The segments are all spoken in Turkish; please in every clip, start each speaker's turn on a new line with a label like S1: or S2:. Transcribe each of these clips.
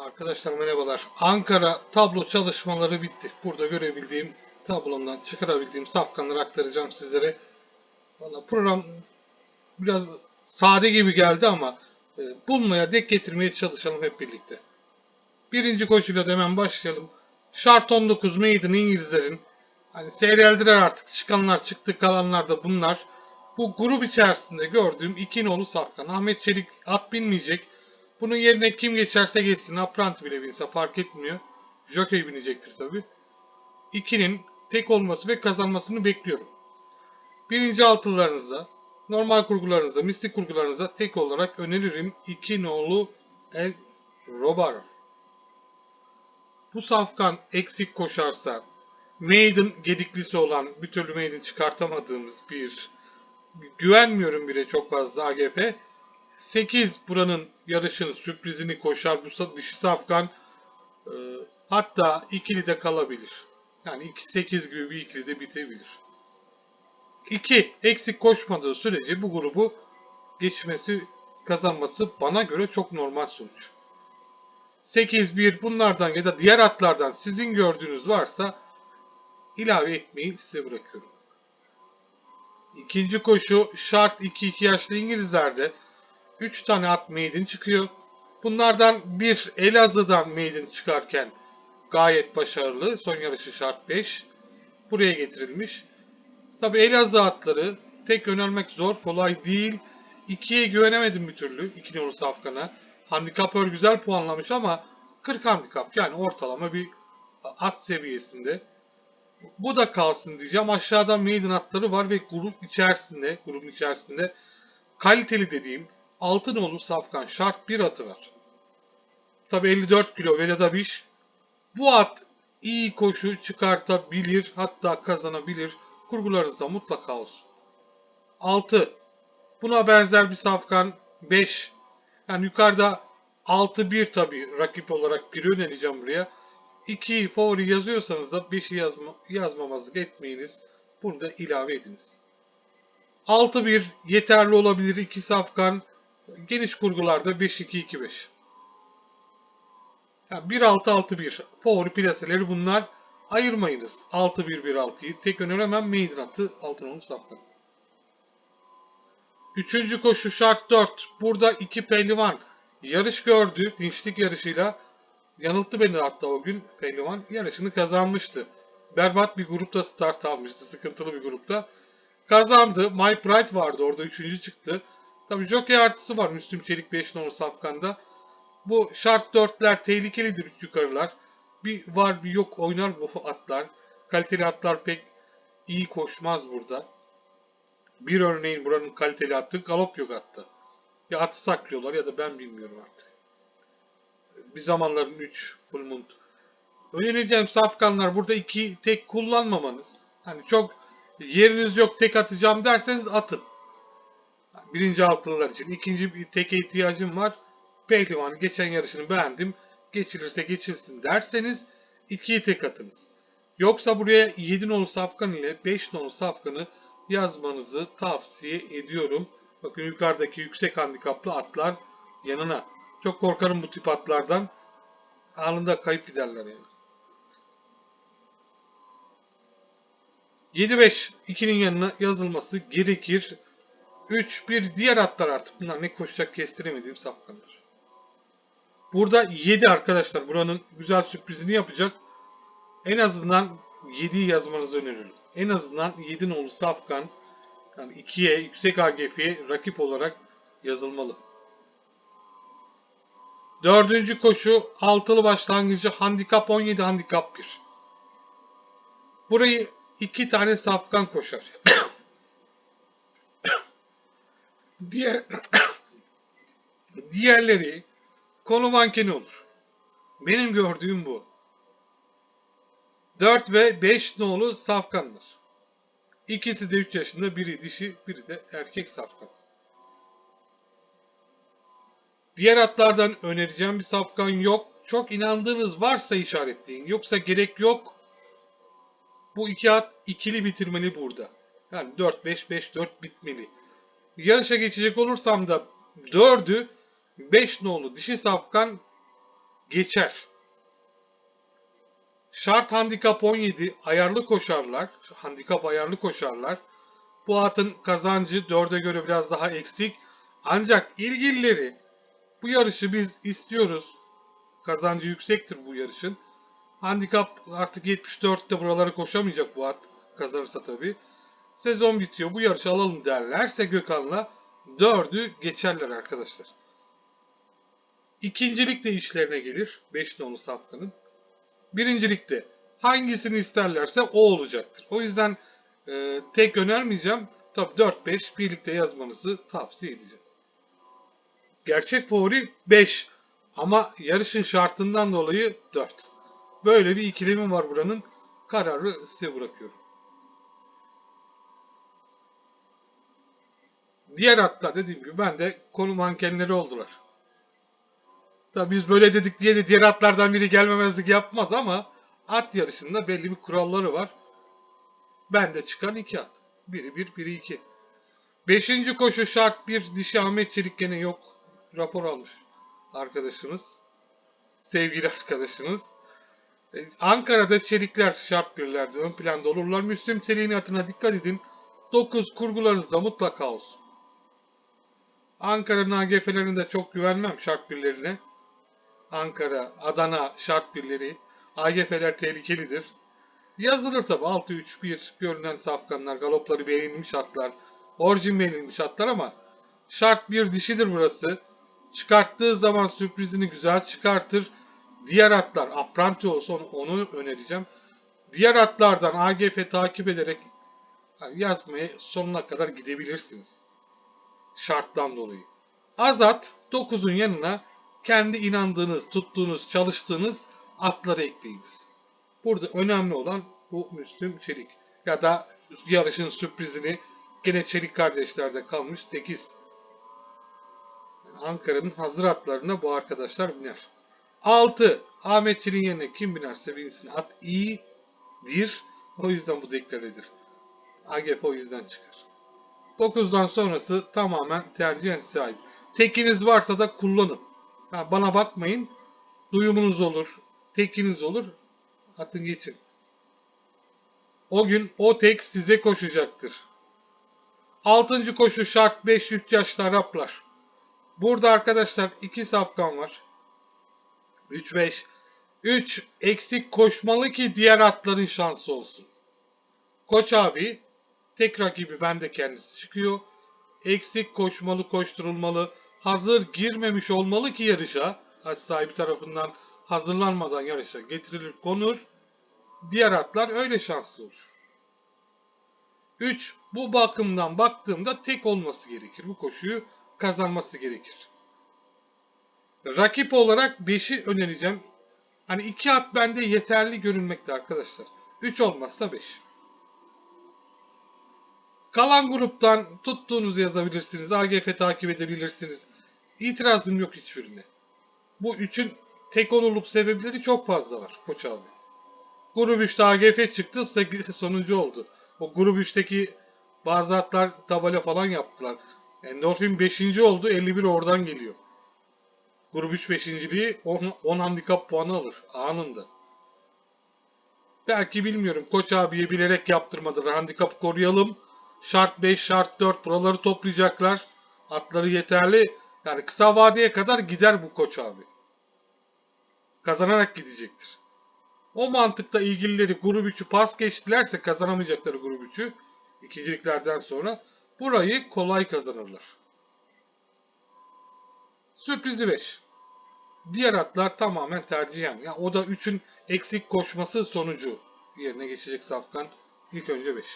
S1: Arkadaşlar merhabalar. Ankara tablo çalışmaları bitti. Burada görebildiğim tablomdan çıkarabildiğim safkanları aktaracağım sizlere. Valla program biraz sade gibi geldi ama e, bulmaya, dek getirmeye çalışalım hep birlikte. Birinci koşuyla da hemen başlayalım. Şart 19 Maiden İngilizlerin hani seyreldiler artık. Çıkanlar çıktı kalanlar da bunlar. Bu grup içerisinde gördüğüm iki nolu safkan. Ahmet Çelik at binmeyecek. Bunun yerine kim geçerse geçsin. Apranti bile binse fark etmiyor. Jockey binecektir tabi. İkinin tek olması ve kazanmasını bekliyorum. Birinci altılarınıza, normal kurgularınıza, mistik kurgularınıza tek olarak öneririm. 2 nolu El Robar. Bu safkan eksik koşarsa, Maiden gediklisi olan bir türlü Maiden çıkartamadığımız bir güvenmiyorum bile çok fazla AGF. 8 buranın yarışın sürprizini koşar bu sa- dişi safkan. Ee, hatta ikili de kalabilir. Yani 2-8 gibi bir ikili de bitebilir. 2 eksik koşmadığı sürece bu grubu geçmesi kazanması bana göre çok normal sonuç. 8-1 bunlardan ya da diğer atlardan sizin gördüğünüz varsa ilave etmeyi size bırakıyorum. İkinci koşu şart 2-2 yaşlı İngilizlerde 3 tane at maiden çıkıyor. Bunlardan bir Elazığ'dan maiden çıkarken gayet başarılı. Son yarışı şart 5. Buraya getirilmiş. Tabi Elazığ atları tek önermek zor. Kolay değil. 2'ye güvenemedim bir türlü. 2 nolu safkana. Handikapör güzel puanlamış ama 40 handikap yani ortalama bir at seviyesinde. Bu da kalsın diyeceğim. Aşağıda maiden atları var ve grup içerisinde, grubun içerisinde kaliteli dediğim altın nolu safkan şart bir atı var. Tabi 54 kilo Veladabiş. Bu at iyi koşu çıkartabilir hatta kazanabilir. Kurgularınızda mutlaka olsun. 6. Buna benzer bir safkan 5. Yani yukarıda 6-1 tabi rakip olarak bir önereceğim buraya. 2 favori yazıyorsanız da 5'i yazma, yazmamazlık etmeyiniz. Bunu da ilave ediniz. 6-1 yeterli olabilir. 2 safkan geniş kurgularda 5-2-2-5. Yani 1-6-6-1 favori plaseleri bunlar. Ayırmayınız 6-1-1-6'yı. Tek öneremem maiden atı altın onu safkan. Üçüncü koşu şart 4. Burada iki pehlivan yarış gördü. Dinçlik yarışıyla yanılttı beni hatta o gün pehlivan yarışını kazanmıştı. Berbat bir grupta start almıştı. Sıkıntılı bir grupta. Kazandı. My Pride vardı orada. Üçüncü çıktı. Tabii jockey artısı var Müslüm Çelik 5 numaralı safkanda. Bu şart dörtler tehlikelidir üç yukarılar. Bir var bir yok oynar bu atlar. Kaliteli atlar pek iyi koşmaz burada. Bir örneğin buranın kaliteli atı galop yok hatta. Ya atı saklıyorlar ya da ben bilmiyorum artık. Bir zamanların 3 full moon. Önereceğim safkanlar burada iki tek kullanmamanız. Hani çok yeriniz yok tek atacağım derseniz atın. Birinci altılılar için. ikinci bir teke ihtiyacım var. Pehlivan geçen yarışını beğendim. Geçirirse geçilsin derseniz ikiyi tek atınız. Yoksa buraya 7 nolu safkan ile 5 nolu safkanı yazmanızı tavsiye ediyorum. Bakın yukarıdaki yüksek handikaplı atlar yanına. Çok korkarım bu tip atlardan. Anında kayıp giderler yani. 7-5 2'nin yanına yazılması gerekir. 3-1 diğer atlar artık. Bunlar ne koşacak kestiremediğim safkanlar. Burada 7 arkadaşlar. Buranın güzel sürprizini yapacak. En azından 7'yi yazmanızı öneririm. En azından 7 nolu safkan yani 2'ye yüksek AGF'ye rakip olarak yazılmalı. Dördüncü koşu altılı başlangıcı handikap 17 handikap 1. Burayı iki tane safkan koşar. Diğer diğerleri konu mankeni olur. Benim gördüğüm bu. 4 ve 5 nolu safkanlar. İkisi de 3 yaşında, biri dişi, biri de erkek safkan. Diğer atlardan önereceğim bir safkan yok. Çok inandığınız varsa işaretleyin. Yoksa gerek yok. Bu iki at ikili bitirmeli burada. Yani 4-5-5-4 bitmeli. Yarışa geçecek olursam da 4'ü 5 nolu dişi safkan geçer. Şart handikap 17 ayarlı koşarlar. Handikap ayarlı koşarlar. Bu atın kazancı 4'e göre biraz daha eksik. Ancak ilgilileri bu yarışı biz istiyoruz. Kazancı yüksektir bu yarışın. Handikap artık 74'te buraları koşamayacak bu at kazanırsa tabii. Sezon bitiyor bu yarışı alalım derlerse Gökhan'la 4'ü geçerler arkadaşlar. İkincilik de işlerine gelir. 5 nolu safkanın. Birincilikte hangisini isterlerse o olacaktır. O yüzden e, tek önermeyeceğim. Tabi 4-5 birlikte yazmanızı tavsiye edeceğim. Gerçek favori 5 ama yarışın şartından dolayı 4. Böyle bir ikilemim var buranın. Kararı size bırakıyorum. Diğer atlar dediğim gibi ben de konu mankenleri oldular. Tabi biz böyle dedik diye de diğer atlardan biri gelmemezlik yapmaz ama at yarışında belli bir kuralları var. Bende çıkan iki at. Biri bir, biri iki. Beşinci koşu şart bir dişi Ahmet Çelik gene yok. Rapor almış arkadaşımız. Sevgili arkadaşımız. E, Ankara'da Çelikler şart birlerde ön planda olurlar. Müslüm Çelik'in atına dikkat edin. 9 kurgularınızda mutlaka olsun. Ankara'nın AGF'lerinde çok güvenmem şart birlerine. Ankara, Adana şart birleri. AGF'ler tehlikelidir. Yazılır tabi 6-3-1 görünen safkanlar, galopları beğenilmiş atlar, orijin beğenilmiş atlar ama şart bir dişidir burası. Çıkarttığı zaman sürprizini güzel çıkartır. Diğer atlar, Apranti olsa onu, onu önereceğim. Diğer atlardan AGF takip ederek yazmaya sonuna kadar gidebilirsiniz. Şarttan dolayı. Azat 9'un yanına kendi inandığınız, tuttuğunuz, çalıştığınız atları ekleyiniz. Burada önemli olan bu Müslüm Çelik. Ya da yarışın sürprizini gene Çelik kardeşlerde kalmış 8. Yani Ankara'nın hazır atlarına bu arkadaşlar biner. 6. Ahmet Çelik'in yerine kim binerse binsin. At iyidir. O yüzden bu deklaredir. AGF o yüzden çıkar. 9'dan sonrası tamamen tercihen size ait. Tekiniz varsa da kullanın. Ha, bana bakmayın. Duyumunuz olur. Tekiniz olur. Atın geçin. O gün o tek size koşacaktır. Altıncı koşu şart 5-3 yaşlı Araplar. Burada arkadaşlar 2 safkan var. 3-5. 3 eksik koşmalı ki diğer atların şansı olsun. Koç abi tek rakibi bende kendisi çıkıyor. Eksik koşmalı koşturulmalı. Hazır girmemiş olmalı ki yarışa. Haç sahibi tarafından hazırlanmadan yarışa getirilir konur. Diğer atlar öyle şanslı olur. 3. Bu bakımdan baktığımda tek olması gerekir. Bu koşuyu kazanması gerekir. Rakip olarak 5'i önereceğim. Hani 2 at bende yeterli görünmekte arkadaşlar. 3 olmazsa 5. Kalan gruptan tuttuğunuzu yazabilirsiniz. AGF takip edebilirsiniz. İtirazım yok hiçbirine. Bu üçün tek olurluk sebepleri çok fazla var Koç abi. Grup 3'te AGF çıktı sonuncu oldu. O grup 3'teki bazı atlar tabela falan yaptılar. Endorfin 5. oldu 51 oradan geliyor. Grup 3 5.liği 10, 10 handikap puanı alır anında. Belki bilmiyorum Koç abiye bilerek yaptırmadılar. Handikap koruyalım. Şart 5, şart 4 buraları toplayacaklar. Atları yeterli. Yani kısa vadeye kadar gider bu Koç abi. Kazanarak gidecektir. O mantıkta ilgilileri grup 3'ü pas geçtilerse kazanamayacakları grup 3'ü ikinciliklerden sonra burayı kolay kazanırlar. Sürprizi 5. Diğer atlar tamamen tercihen. Yani o da 3'ün eksik koşması sonucu yerine geçecek Safkan. İlk önce 5.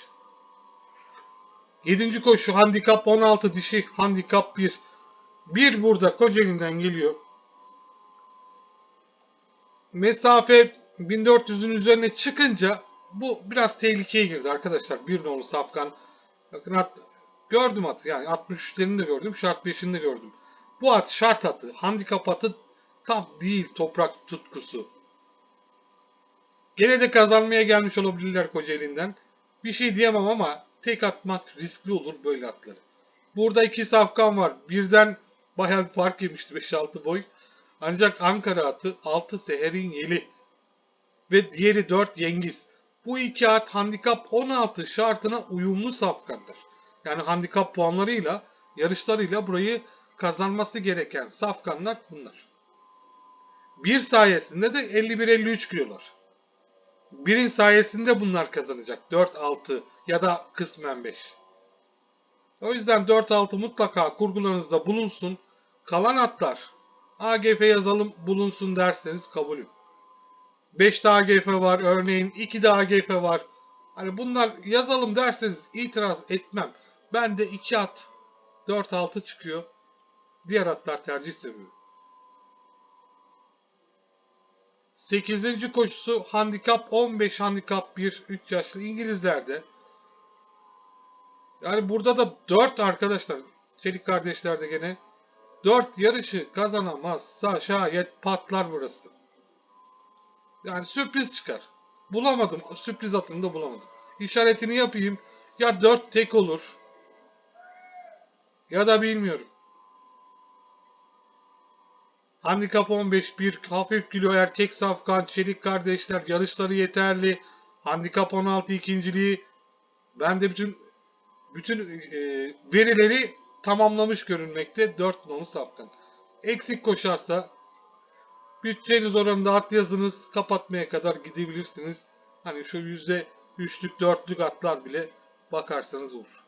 S1: 7. koşu handikap 16 dişi handikap 1. 1 burada Kocaeli'nden geliyor. Mesafe 1400'ün üzerine çıkınca bu biraz tehlikeye girdi arkadaşlar. Bir nolu Safkan. Bakın at gördüm atı yani 63'lerini de gördüm. Şart 5'ini de gördüm. Bu at şart atı. Handikap atı tam değil toprak tutkusu. Gene de kazanmaya gelmiş olabilirler Kocaeli'nden. Bir şey diyemem ama tek atmak riskli olur böyle atları. Burada iki safkan var. Birden bayağı bir fark yemişti 5-6 boy. Ancak Ankara atı 6 Seher'in Yeli ve diğeri 4 Yengiz. Bu iki at handikap 16 şartına uyumlu safkanlar. Yani handikap puanlarıyla, yarışlarıyla burayı kazanması gereken safkanlar bunlar. Bir sayesinde de 51-53 kilolar. Birin sayesinde bunlar kazanacak. 4-6 ya da kısmen 5. O yüzden 4-6 mutlaka kurgularınızda bulunsun. Kalan atlar AGF yazalım bulunsun derseniz kabulüm. 5 de AGF var örneğin 2 de AGF var. Hani bunlar yazalım derseniz itiraz etmem. Ben de 2 at 4-6 çıkıyor. Diğer atlar tercih seviyor. 8. koşusu handikap 15 handikap 1 3 yaşlı İngilizlerde. Yani burada da 4 arkadaşlar Çelik kardeşlerde gene 4 yarışı kazanamazsa şayet patlar burası. Yani sürpriz çıkar. Bulamadım. Sürpriz atını da bulamadım. İşaretini yapayım. Ya 4 tek olur. Ya da bilmiyorum. Handikap 15 bir hafif kilo erkek safkan çelik kardeşler yarışları yeterli. Handikap 16 ikinciliği. Ben de bütün bütün e, verileri tamamlamış görünmekte 4 nolu safkan. Eksik koşarsa bütçeniz oranında at yazınız kapatmaya kadar gidebilirsiniz. Hani şu yüzde üçlük dörtlük atlar bile bakarsanız olur.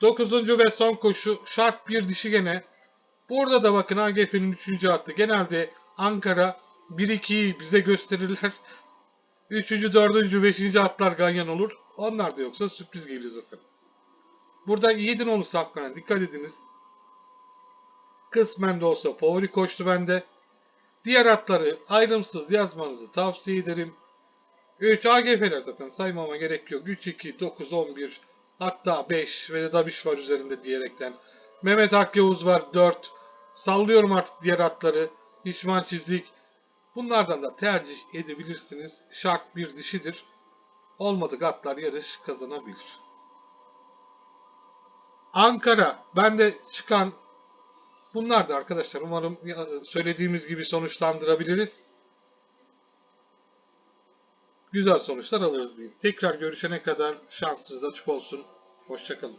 S1: Dokuzuncu ve son koşu şart bir dişi gene. Burada da bakın AGF'nin 3. attı. Genelde Ankara 1-2'yi bize gösterirler. 3. 4. 5. atlar ganyan olur. Onlar da yoksa sürpriz geliyor zaten. Burada 7 nolu safkana dikkat ediniz. Kısmen de olsa favori koştu bende. Diğer atları ayrımsız yazmanızı tavsiye ederim. 3 AGF'ler zaten saymama gerek yok. 3, 2, 9, 11 hatta 5 ve de Dabiş var üzerinde diyerekten. Mehmet Akyavuz var 4. Sallıyorum artık diğer atları. Hişman Çizik. Bunlardan da tercih edebilirsiniz. Şart bir dişidir. Olmadık atlar yarış kazanabilir. Ankara. Bende çıkan bunlar da arkadaşlar. Umarım söylediğimiz gibi sonuçlandırabiliriz. Güzel sonuçlar alırız diyeyim. Tekrar görüşene kadar şansınız açık olsun. Hoşçakalın.